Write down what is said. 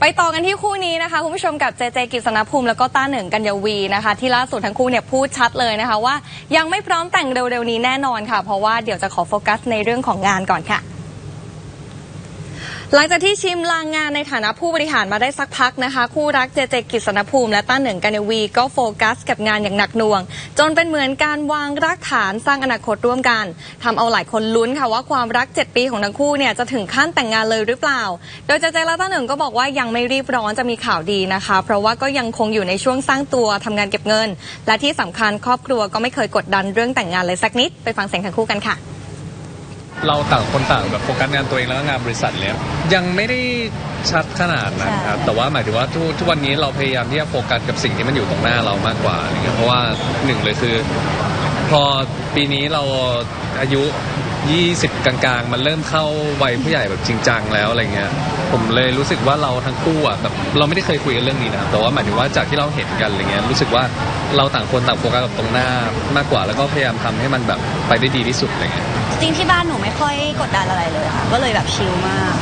ไปต่อกันที่คู่นี้นะคะคุณผู้ชมกับเจเจกิษณภูมิแล้วก็ต้าเหนึ่งกัญญวีนะคะ ที่ล่าสุดทั้งคู่เนี่ยพูดชัดเลยนะคะ ว่ายังไม่พร้อมแต่งเร็วๆนี้แน่นอนค่ะ เพราะว่าเดี๋ยวจะขอโฟกัสในเรื่องของงานก่อนค่ะ หลังจากที่ชิมลางงานในฐานะผู้บริหารมาได้สักพักนะคะ คู่รักเจเจกิษณภูมิและต้าเหนึ่งกัญญวี ก็โฟกัสกับงานอย่างหนักหน่วง จนเป็นเหมือนการวางรากฐานสร้างอนาคตร่วมกันทำเอาหลายคนลุ้นค่ะว่าความรัก 7 ปีของทั้งคู่เนี่ยจะถึงขั้นแต่งงานเลยหรือเปล่า โดยเจเจและต้าเหนึ่งก็บอกว่ายังไม่รีบร้อนจะมีข่าวดีนะคะ เพราะว่าก็ยังคงอยู่ในช่วงสร้างตัวทำงานเก็บเงิน และที่สำคัญครอบครัวก็ไม่เคยกดดันเรื่องแต่งงานเลยสักนิดไปฟังเสียงทั้งคู่กันค่ะ เราต่างคนต่างแบบโฟกัสงานตัวเองแล้วก็งานบริษัทเลยยังไม่ได้ชัดขนาดนั้นครับแต่ว่าหมายถึงว่าทุกทุกวันนี้เราพยายามที่จะโฟกัสกับสิ่งที่มันอยู่ตรงหน้าเรามากกว่าอะไรเงี้ยเพราะว่าหนึ่งเลยคือ พอปีนี้เราอายุ 20 กลางๆ มันเริ่มเข้าวัยผู้ใหญ่แบบจริงจังแล้วอะไรเงี้ยผมเลยรู้สึกว่าเราทั้งคู่อะแบบเราไม่ได้เคยคุยกันเรื่องนี้นะแต่ว่าหมายถึงว่าจากที่เราเห็นกันอะไรเงี้ยรู้สึกว่าเราต่างคนต่างโฟกัสกับตรงหน้ามากกว่า แล้วก็พยายามทำให้มันแบบไปได้ดีที่สุดอะไรเงี้ย จริงที่บ้านหนูไม่ค่อยกดดันอะไรเลยค่ะ ก็เลยแบบชิลมาก